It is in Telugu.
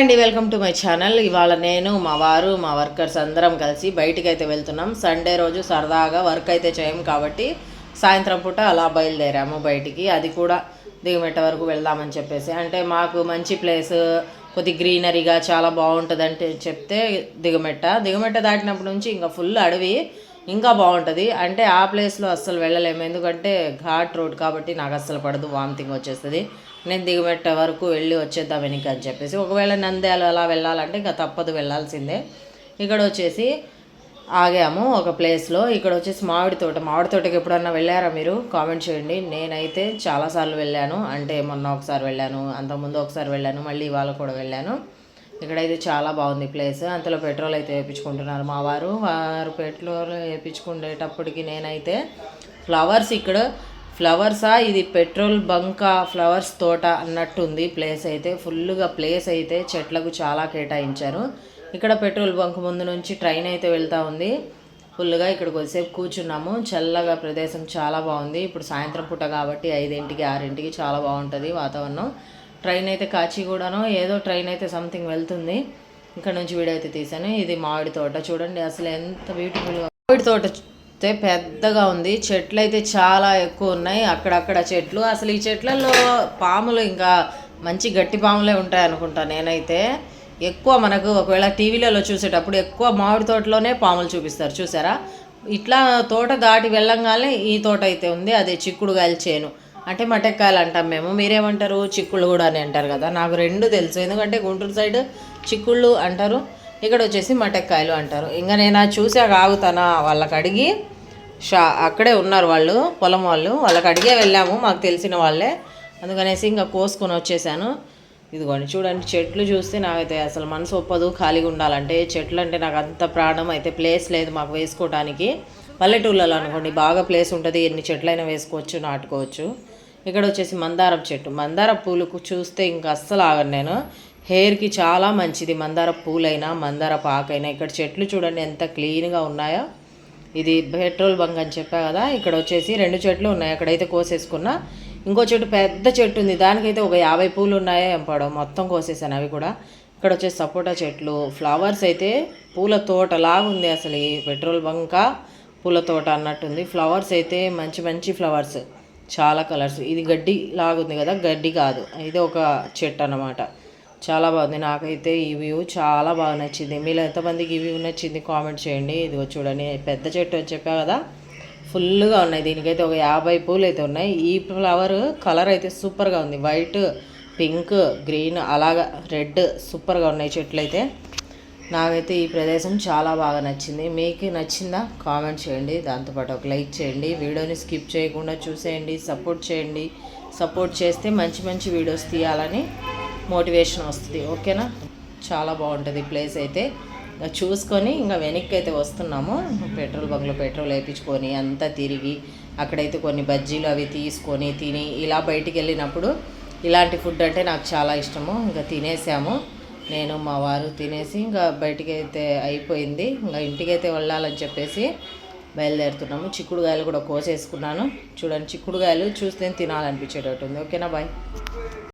హాయ్ అండి వెల్కమ్ టు మై ఛానల్. ఇవాళ నేను మా వారు మా వర్కర్స్ అందరం కలిసి బయటికి అయితే వెళ్తున్నాం. సండే రోజు సరదాగా వర్క్ అయితే చేయం కాబట్టి సాయంత్రం పూట అలా బయలుదేరాము బయటికి. అది కూడా దిగుమెట్ట వరకు వెళ్దామని చెప్పేసి. అంటే మాకు మంచి ప్లేస్ కొద్ది గ్రీనరీగా చాలా బాగుంటుంది అంటే చెప్తే దిగుమెట్ట దిగుమెట్ట దాటినప్పటి నుంచి ఇంకా ఫుల్ అడవి ఇంకా బాగుంటుంది. అంటే ఆ ప్లేస్లో అస్సలు వెళ్ళలేము. ఎందుకంటే ఘాట్ రోడ్ కాబట్టి నాకు అస్సలు పడదు వామితింగ్ వచ్చేస్తుంది. నేను దిగబెట్టే వరకు వెళ్ళి వచ్చేద్దాం వెనక అని చెప్పేసి. ఒకవేళ నంద్యాల అలా వెళ్ళాలంటే ఇంకా తప్పదు వెళ్ళాల్సిందే. ఇక్కడ వచ్చేసి ఆగాము ఒక ప్లేస్లో. ఇక్కడ వచ్చేసి మామిడి తోట. మామిడి తోటకి ఎప్పుడన్నా వెళ్ళారా మీరు? కామెంట్ చేయండి. నేనైతే చాలాసార్లు వెళ్ళాను. అంటే మొన్న ఒకసారి వెళ్ళాను అంతకుముందు ఒకసారి వెళ్ళాను మళ్ళీ ఇవాళ కూడా వెళ్ళాను. ఇక్కడైతే చాలా బాగుంది ప్లేస్. అంతలో పెట్రోల్ అయితే వేయించుకుంటున్నారు మా వారు. వారు పెట్రోల్ వేయించుకునేటప్పటికి నేనైతే ఫ్లవర్స్ ఇక్కడ ఫ్లవర్సా? ఇది పెట్రోల్ బంకా ఫ్లవర్స్ తోట అన్నట్టుంది ప్లేస్ అయితే. ఫుల్గా ప్లేస్ అయితే చెట్లకు చాలా కేటాయించారు. ఇక్కడ పెట్రోల్ బంక్ ముందు నుంచి ట్రైన్ అయితే వెళ్తూ ఉంది. ఫుల్గా ఇక్కడ కొద్దిసేపు కూర్చున్నాము. చల్లగా ప్రదేశం చాలా బాగుంది. ఇప్పుడు సాయంత్రం పూట కాబట్టి ఐదింటికి ఆరింటికి చాలా బాగుంటుంది వాతావరణం. ట్రైన్ అయితే కాచిగూడనో ఏదో ట్రైన్ అయితే సంథింగ్ వెళ్తుంది. ఇక్కడ నుంచి వీడియో అయితే తీసాను ఇది మామిడి తోట. చూడండి అసలు ఎంత బ్యూటిఫుల్గా మామిడి తోట అయితే పెద్దగా ఉంది. చెట్లు అయితే చాలా ఎక్కువ ఉన్నాయి అక్కడక్కడ చెట్లు. అసలు ఈ చెట్లలో పాములు ఇంకా మంచి గట్టి పాములే ఉంటాయి అనుకుంటా నేనైతే. ఎక్కువ మనకు ఒకవేళ టీవీలలో చూసేటప్పుడు ఎక్కువ మామిడి తోటలోనే పాములు చూపిస్తారు. చూసారా? ఇట్లా తోట దాటి వెళ్ళంగానే ఈ తోట అయితే ఉంది. అదే చిక్కుడుగాయల చేను. అంటే మటెక్కాయలు అంటాం మేము. మీరేమంటారు? చిక్కుళ్ళు కూడా అని అంటారు కదా. నాకు రెండు తెలుసు. ఎందుకంటే గుంటూరు సైడ్ చిక్కుళ్ళు అంటారు. ఇక్కడ వచ్చేసి మటక్కాయలు అంటారు. ఇంకా నేను చూసాక ఆగుతానా వాళ్ళకి అడిగి షా అక్కడే ఉన్నారు వాళ్ళు పొలం వాళ్ళు. వాళ్ళకి అడిగే వెళ్ళాము మాకు తెలిసిన వాళ్ళే. అందుకనేసి ఇంకా కోసుకొని వచ్చేసాను. ఇదిగోండి చూడండి చెట్లు చూస్తే నాకైతే అసలు మనసు ఒప్పదు ఖాళీగా ఉండాలంటే. చెట్లు అంటే నాకు అంత ప్రాణం అయితే ప్లేస్ లేదు మాకు వేసుకోవడానికి పల్లెటూళ్ళలో అనుకోండి బాగా ప్లేస్ ఉంటుంది. ఎన్ని చెట్లైనా వేసుకోవచ్చు నాటుకోవచ్చు. ఇక్కడ వచ్చేసి మందారం చెట్టు. మందార పూలకు చూస్తే ఇంకా అస్సలు ఆగను నేను. హెయిర్కి చాలా మంచిది. మందార పూలైనా మందార పాకైనా. ఇక్కడ చెట్లు చూడండి ఎంత క్లీన్గా ఉన్నాయో. ఇది పెట్రోల్ బంక్ అని చెప్పా కదా. ఇక్కడ వచ్చేసి రెండు చెట్లు ఉన్నాయి. అక్కడైతే కోసేసుకున్నా. ఇంకో చెట్టు పెద్ద చెట్టు ఉంది. దానికైతే ఒక యాభై పూలు ఉన్నాయో ఎంపడో మొత్తం కోసేసాను అవి కూడా. ఇక్కడ వచ్చేసి సపోటా చెట్లు. ఫ్లవర్స్ అయితే పూల తోట ఉంది అసలు ఈ పెట్రోల్ బంకా. పూల తోట అన్నట్టుంది. ఫ్లవర్స్ అయితే మంచి మంచి ఫ్లవర్స్ చాలా కలర్స్. ఇది గడ్డి లాగుంది కదా గడ్డి కాదు. ఇది ఒక చెట్టు అన్నమాట. చాలా బాగుంది. నాకైతే ఈ వ్యూ చాలా బాగా నచ్చింది. మీరు ఎంతమందికి ఈ వ్యూ నచ్చింది కామెంట్ చేయండి. ఇదిగో చూడండి పెద్ద చెట్టు అని చెప్పా కదా. ఫుల్గా ఉన్నాయి. దీనికైతే ఒక యాభై పూలు అయితే ఉన్నాయి. ఈ ఫ్లవర్ కలర్ అయితే సూపర్గా ఉంది. వైట్ పింక్ గ్రీన్ అలాగా రెడ్ సూపర్గా ఉన్నాయి చెట్లు అయితే నాకైతే ఈ ప్రదేశం చాలా బాగా నచ్చింది. మీకు నచ్చిందా కామెంట్ చేయండి. దాంతోపాటు ఒక లైక్ చేయండి. వీడియోని స్కిప్ చేయకుండా చూసేయండి. సపోర్ట్ చేయండి. సపోర్ట్ చేస్తే మంచి మంచి వీడియోస్ తీయాలని మోటివేషన్ వస్తుంది. ఓకేనా? చాలా బాగుంటుంది ప్లేస్ అయితే. ఇంకా చూసుకొని ఇంకా వెనక్కి అయితే వస్తున్నాము. పెట్రోల్ బంక్లో పెట్రోల్ వేయించుకొని అంతా తిరిగి అక్కడైతే కొన్ని బజ్జీలు అవి తీసుకొని తిని ఇలా బయటికి వెళ్ళినప్పుడు ఇలాంటి ఫుడ్ అంటే నాకు చాలా ఇష్టము. ఇంకా తినేసాము. నేను మా వారు తినేసి ఇంకా బయటికి అయితే అయిపోయింది. ఇంకా ఇంటికి అయితే వెళ్ళాలని చెప్పేసి బయలుదేరుతున్నాము. చిక్కుడుగాయలు కూడా కోసేసుకున్నాను. చూడండి చిక్కుడుగాయలు చూస్తే తినాలనిపించేటట్టు ఉంది ఓకేనా బాయ్?